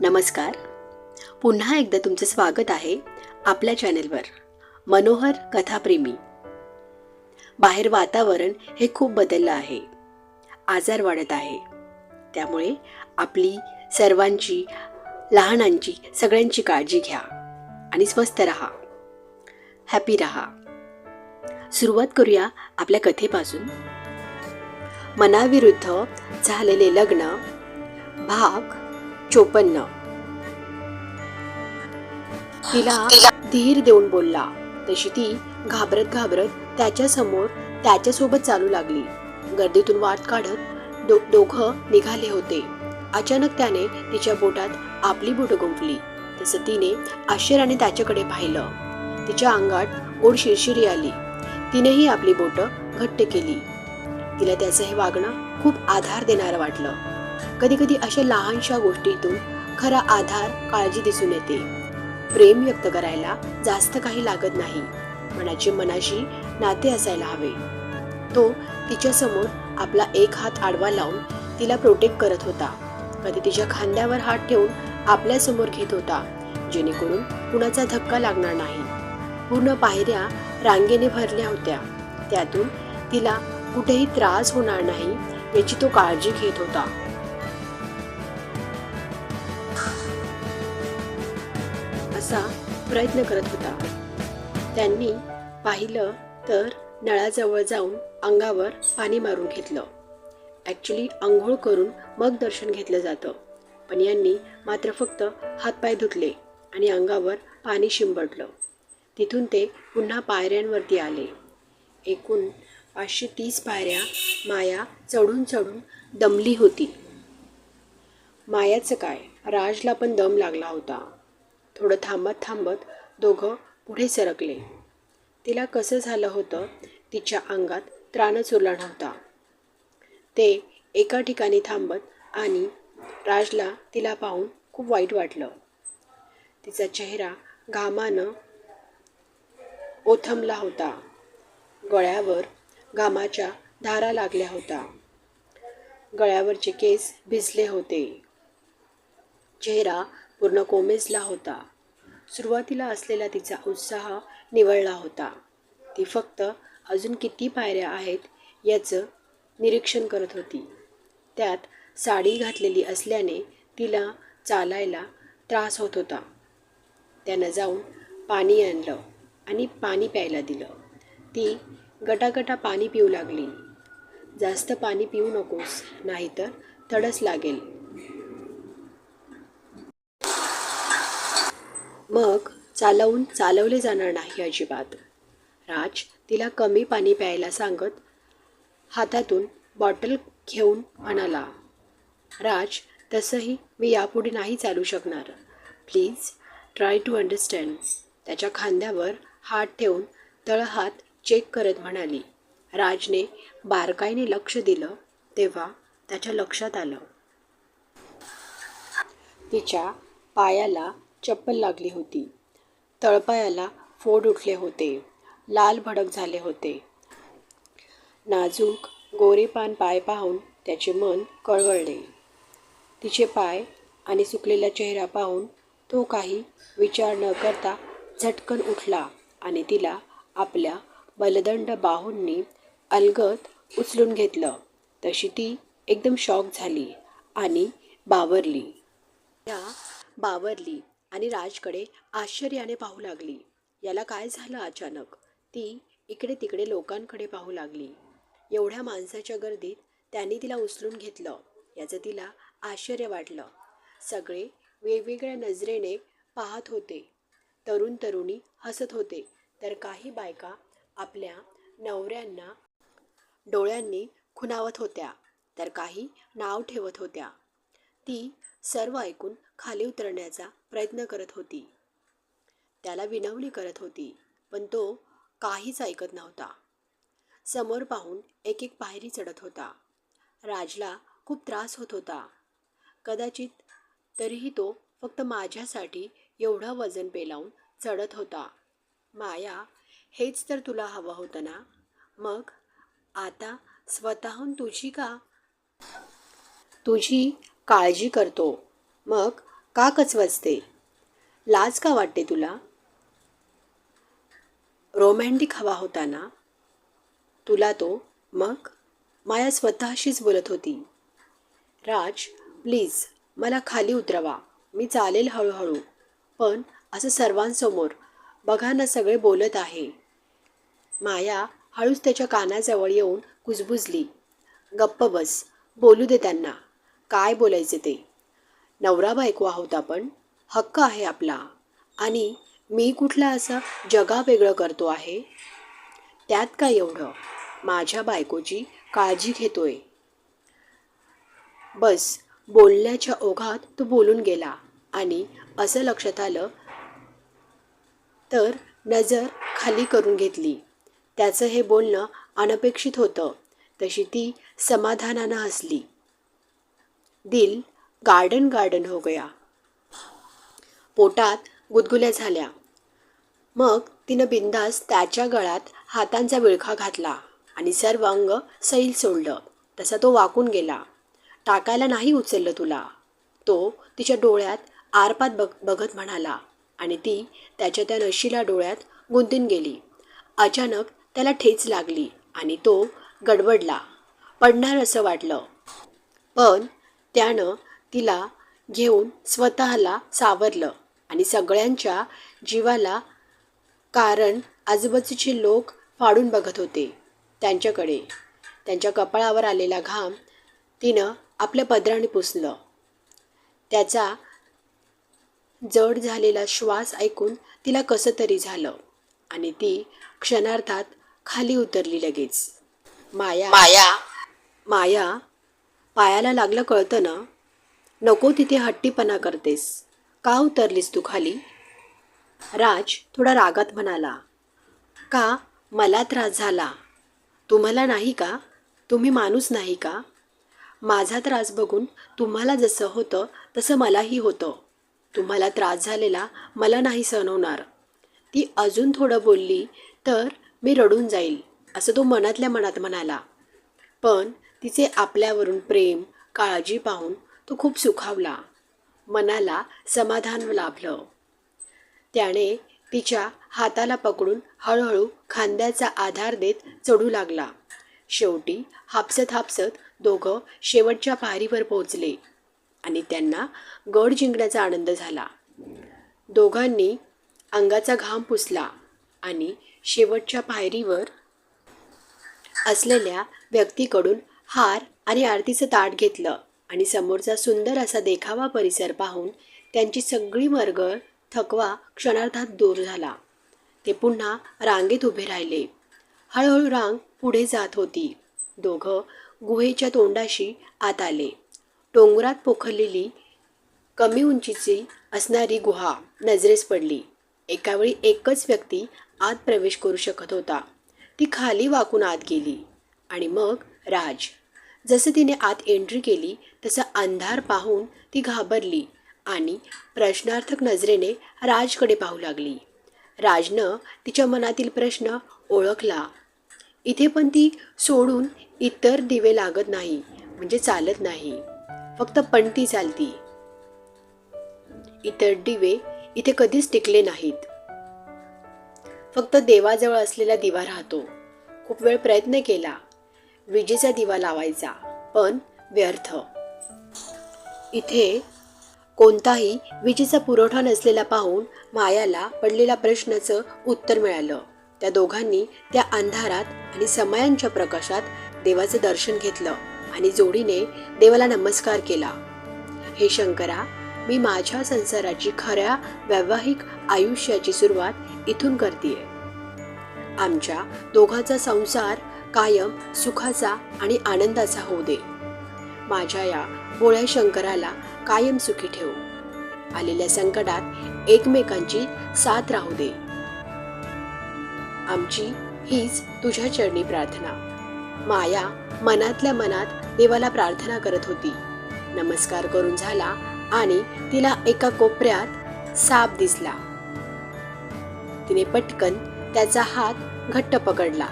नमस्कार. पुन्हा एकदा तुमचं स्वागत आहे आपल्या चॅनेलवर मनोहर कथाप्रेमी. बाहेर वातावरण हे खूप बदललं आहे. आजार वाढत आहे. त्यामुळे आपली सर्वांची लहानांची सगळ्यांची काळजी घ्या आणि स्वस्थ राहा. हॅपी राहा. सुरुवात करूया आपल्या कथेपासून. मनाविरुद्ध झालेले लग्न भाग चोपन्न. तिला धीर देऊन बोलला. तशी ती घाबरत घाबरत त्याच्यासमोर त्याच्यासोबत चालू लागली. गर्दीतून वाट काढत दो दोघं निघाले होते. अचानक त्याने तिच्या बोटात आपली बोटं गुंफली. तसं तिने आश्चर्याने त्याच्याकडे पाहिलं. तिच्या अंगात गोड शिरशिरी आली. तिनेही आपली बोटं घट्ट केली. तिला त्याचं हे वागणं खूप आधार देणारं वाटलं. कधी कधी अशा लहानशा गोष्टीतून खरा आधार काळजी दिसून येते. प्रेम व्यक्त करायला जास्त काही लागत नाही. मनाचे मनाशी नाते असायला हवे. तो तिच्यासमोर आपला एक हात आडवा लावून तिला प्रोटेक्ट करत होता. कधी तिच्या खांद्यावर हात ठेवून आपल्यासमोर घेत होता जेणेकरून कुणाचा धक्का लागणार नाही. पूर्ण पायऱ्या रांगेने भरल्या होत्या. त्यातून तिला कुठेही त्रास होणार नाही याची तो काळजी घेत होता. असा प्रयत्न करत होता. त्यांनी पाहिलं तर नळाजवळ जाऊन अंगावर पाणी मारून घेतलं. ॲक्च्युली आंघोळ करून मग दर्शन घेतलं जातं. पण यांनी मात्र फक्त हातपाय धुतले आणि अंगावर पाणी शिंबडलं. तिथून ते पुन्हा पायऱ्यांवरती आले. एकूण पाचशे तीस पायऱ्या माया चढून चढून दमली होती. मायाचं काय? राजला पण दम लागला होता. थोडं थांबत थांबत दोघं पुढे सरकले. तिला कसं झालं होतं? तिच्या अंगात त्राणच उरला नव्हता. ते एका ठिकाणी थांबत आणि राजला तिला पाहून खूप वाईट वाटलं. तिचा चेहरा घामानं ओथंबला होता. गळ्यावर घामाच्या धारा लागल्या होत्या. गळ्यावरचे केस भिजले होते. चेहरा पूर्ण कोमेजला होता. सुरुवातीला असलेला तिचा उत्साह निवळला होता. ती फक्त अजून किती पायऱ्या आहेत याचं निरीक्षण करत होती. त्यात साडी घातलेली असल्याने तिला चालायला त्रास होत होता. त्यानं जाऊन पाणी आणलं आणि पाणी प्यायला दिलं. ती गटागटा पाणी पिऊ लागली. जास्त पाणी पिऊ नकोस नाहीतर तडस लागेल. मग चालवून चालवले जाणार नाही अजिबात. राज तिला कमी पाणी प्यायला सांगत हातातून बॉटल घेऊन म्हणाला राज तसंही मी यापुढे नाही चालू शकणार. Please try to understand. त्याच्या खांद्यावर हात ठेवून तळहात चेक करत म्हणाली. राजने बारकाईने लक्ष दिलं तेव्हा त्याच्या लक्षात आलं. तिच्या पायाला चप्पल लागली होती. तळपायाला फोड उठले होते. लाल भडक झाले होते. नाजूक गोरेपान पाय पाहून त्याचे मन कळवळले. तिचे पाय आणि सुकलेला चेहरा पाहून तो काही विचार न करता झटकन उठला आणि तिला आपल्या बलदंड बाहूंनी अलगत उचलून घेतलं. तशी ती एकदम शॉक झाली आणि बावरली. त्या बावरली. आणि राजकडे आश्चर्याने पाहू लागली. याला काय झालं अचानक? ती इकडे तिकडे लोकांकडे पाहू लागली. एवढ्या माणसाच्या गर्दीत त्यांनी तिला उचलून घेतलं. याचं तिला आश्चर्य वाटलं. सगळे वेगवेगळ्या नजरेने पाहत होते. तरुण तरुणी हसत होते. तर काही बायका आपल्या नवऱ्यांना डोळ्यांनी खुणावत होत्या. तर काही नाव ठेवत होत्या. ती सर्व ऐकून खाली उतरण्याचा प्रयत्न करत होती. त्याला विनवणी करत होती पण तो काहीच ऐकत नव्हता. समोर पाहून एक एक पायरी चढत होता. राजला खूप त्रास होत होता. कदाचित तरीही तो फक्त माझ्यासाठी एवढं वजन पेलावून चढत होता. माया हेच तर तुला हवं होतं ना? मग आता स्वतःहून तुझी का? तुझी काळजी करतो. मग का कचवचते लाज का वाटते तुला? रोमॅन्टिक हवा होता ना तुला तो मग माया स्वतःशीच बोलत होती. राज प्लीज मला खाली उतरवा. मी चालेल हळूहळू. पण असं सर्वांसमोर बघा ना सगळे बोलत आहे. माया हळूच त्याच्या कानाजवळ येऊन कुजबुजली. गप्प बस बोलू दे त्यांना. काय बोलायचे ते? नवरा बायको आहोत आपण हक्क आहे आपला. आणि मी कुठला असा जगा वेगळं करतो आहे? त्यात काय एवढं? माझ्या बायकोची काळजी घेतोय. बस बोलण्याच्या ओघात तो बोलून गेला. आणि असं लक्षात आलं तर नजर खाली करून घेतली. त्याचं हे बोलणं अनपेक्षित होतं. तशी ती समाधानानं हसली. दिल गार्डन गार्डन हो गया. पोटात गुदगुल्या झाल्या. मग तिनं बिंदास त्याच्या गळात हातांचा विळखा घातला आणि सर्व अंग सैल सोडलं. तसा तो वाकून गेला. टाकायला नाही उचललं तुला. तो तिच्या डोळ्यात आरपात बघ बघत म्हणाला आणि ती त्याच्या त्या नशीला डोळ्यात गुंतून गेली. अचानक त्याला ठेच लागली आणि तो गडबडला. पडणार असं वाटलं. पण त्यानं तिला घेऊन स्वतःला सावरलं आणि सगळ्यांच्या जीवाला कारण आजूबाजूचे लोक फाडून बघत होते. त्यांच्याकडे त्यांच्या कपाळावर आलेला घाम तिनं आपल्या पदराने पुसलं. त्याचा जड झालेला श्वास ऐकून तिला कसं तरी झालं आणि ती क्षणार्धात खाली उतरली लगेच. माया माया. माया पायाला लागलं कळतं ना? नको तिथे हट्टीपणा करतेस. का उतरलीस तू खाली? राज थोडा रागात म्हणाला. का? मला त्रास झाला. तुम्हाला नाही का? तुम्ही माणूस नाही का? माझा त्रास बघून तुम्हाला जसं होतं तसं मलाही होतं. तुम्हाला त्रास झालेला मला नाही सहन होणार. ती अजून थोडं बोलली तर मी रडून जाईल असं तो मनातल्या मनात म्हणाला. पण तिचे आपल्यावरून प्रेम काळजी पाहून तो खूप सुखावला. मनाला समाधान लाभलं. त्याने तिच्या हाताला पकडून हळूहळू खांद्याचा आधार देत चढू लागला. शेवटी हापसत हापसत दोघं शेवटच्या पायरीवर पोहोचले आणि त्यांना गड जिंकण्याचा आनंद झाला. दोघांनी अंगाचा घाम पुसला आणि शेवटच्या पायरीवर असलेल्या व्यक्तीकडून हार आणि आरतीचं ताट घेतलं आणि समोरचा सुंदर असा देखावा परिसर पाहून त्यांची सगळी मरगळ थकवा क्षणार्धात दूर झाला. ते पुन्हा रांगेत उभे राहिले. हळूहळू रांग पुढे जात होती. दोघं गुहेच्या तोंडाशी आत आले. डोंगरात पोखरलेली कमी उंचीची असणारी गुहा नजरेस पडली. एकावेळी एकच व्यक्ती आत प्रवेश करू शकत होता. ती खाली वाकून आत गेली आणि मग राज. जसं तिने आत एंट्री केली तसा अंधार पाहून ती घाबरली आणि प्रश्नार्थक नजरेने राजकडे पाहू लागली. राजनं तिच्या मनातील प्रश्न ओळखला. इथे पण ती सोडून इतर दिवे लागत नाही म्हणजे चालत नाही. फक्त पणती चालती. इतर दिवे इथे कधीच टिकले नाहीत. फक्त देवाजवळ असलेला दिवा राहतो. खूप वेळ प्रयत्न केला. विजेचा दिवा लावायचा पण व्यर्थ. इथे कोणताही विजेचा पुरवठा नसलेला पाहून मायाला पडलेल्या प्रश्नाचं उत्तर मिळालं. त्या दोघांनी त्या अंधारात आणि समयांच्या प्रकाशात देवाचं दर्शन घेतलं आणि जोडीने देवाला नमस्कार केला. हे शंकरा मी माझ्या संसाराची खऱ्या वैवाहिक आयुष्याची सुरुवात इथून करते आमच्या दोघांचा संसार कायम सुखाचा आणि आनंदाचा होऊ दे. माझ्या या भोळ्या शंकराला कायम सुखी ठेव. आलेल्या संकटात एकमेकांची साथ राहू दे. आमची हीच तुझ्या चरणी प्रार्थना. माया मनातल्या मनात देवाला प्रार्थना करत होती. नमस्कार करून झाला आणि तिला एका कोपऱ्यात साप दिसला. तिने पटकन त्याचा हात घट्ट पकडला.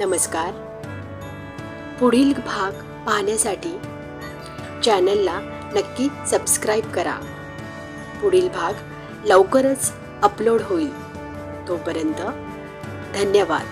नमस्कार. पुढील भाग पाहण्यासाठी चॅनलला नक्की सबस्क्राईब करा. पुढील भाग लवकरच अपलोड होईल. तोपर्यंत धन्यवाद.